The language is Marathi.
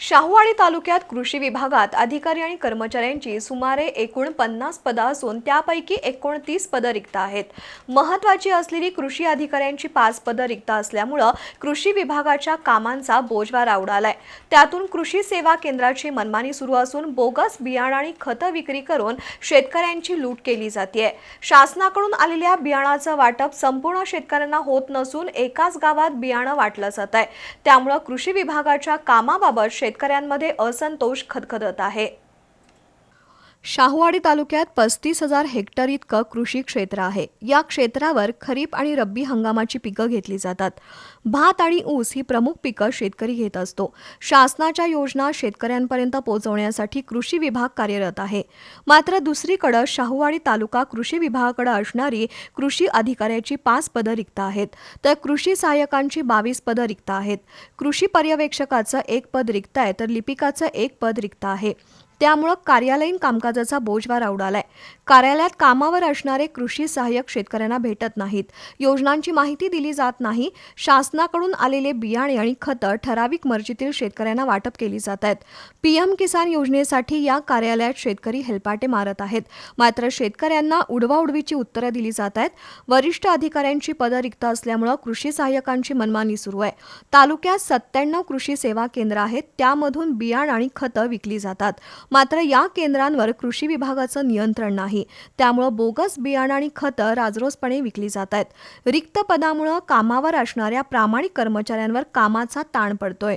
शाहूवाडी तालुक्यात कृषी विभागात अधिकारी आणि कर्मचाऱ्यांची सुमारे एकूण पन्नास पदं असून त्यापैकी एकोणतीस पदं रिक्त आहेत. महत्वाची असलेली कृषी अधिकाऱ्यांची पाच पदं रिक्त असल्यामुळं कृषी विभागाच्या कामांचा बोजवारा उडालाय त्यातून कृषी सेवा केंद्राची मनमानी सुरू असून बोगस बियाणं आणि खतं विक्री करून शेतकऱ्यांची लूट केली जाते शासनाकडून आलेल्या बियाणाचं वाटप संपूर्ण शेतकऱ्यांना होत नसून एकाच गावात बियाणं वाटलं जात आहे त्यामुळं कृषी विभागाच्या कामाबाबत शेतकऱ्यांमध्ये असंतोष खदखदत आहे. शाहूवाडी तालुक्यात पस्तीस हजार हेक्टर इतकं कृषी क्षेत्र आहे. या क्षेत्रावर खरीप आणि रब्बी हंगामाची पिकं घेतली जातात. भात आणि ऊस ही प्रमुख पिकं शेतकरी घेत असतो. शासनाच्या योजना शेतकऱ्यांपर्यंत पोहोचवण्यासाठी कृषी विभाग कार्यरत आहे. मात्र दुसरीकडं शाहूवाडी तालुका कृषी विभागाकडे असणारी कृषी अधिकाऱ्याची पाच पदं रिक्त आहेत. तर कृषी सहाय्यकांची बावीस पदं रिक्त आहेत. कृषी पर्यवेक्षकाचं एक पद रिक्त आहे तर लिपिकाचं एक पद रिक्त आहे. त्यामुळं कार्यालयीन कामकाजाचा बोजवार उडालाय कार्यालयात कामावर असणारे कृषी सहाय्यक शेतकऱ्यांना भेटत नाहीत. योजनांची माहिती दिली जात नाही. शासनाकडून आलेले बियाणे आणि खतं ठराविक मर्जीतील शेतकऱ्यांना वाटप केली जात आहेत. पीएम किसान योजनेसाठी या कार्यालयात शेतकरी हेलपाटे मारत आहेत. मात्र शेतकऱ्यांना उडवाउडवीची उत्तरं दिली जात आहेत. वरिष्ठ अधिकाऱ्यांची पदं रिक्त असल्यामुळं कृषी सहाय्यकांची मनमानी सुरू आहे. तालुक्यात सत्त्याण्णव कृषी सेवा केंद्र आहेत. त्यामधून बियाण आणि खतं विकली जातात. मात्र या केंद्रांवर कृषी विभागाचं नियंत्रण नाही. त्यामुळं बोगस बियाणं आणि खतं राजरोसपणे विकली जात आहेत. रिक्त पदामुळं कामावर असणाऱ्या प्रामाणिक कर्मचाऱ्यांवर कामाचा ताण पडतोय.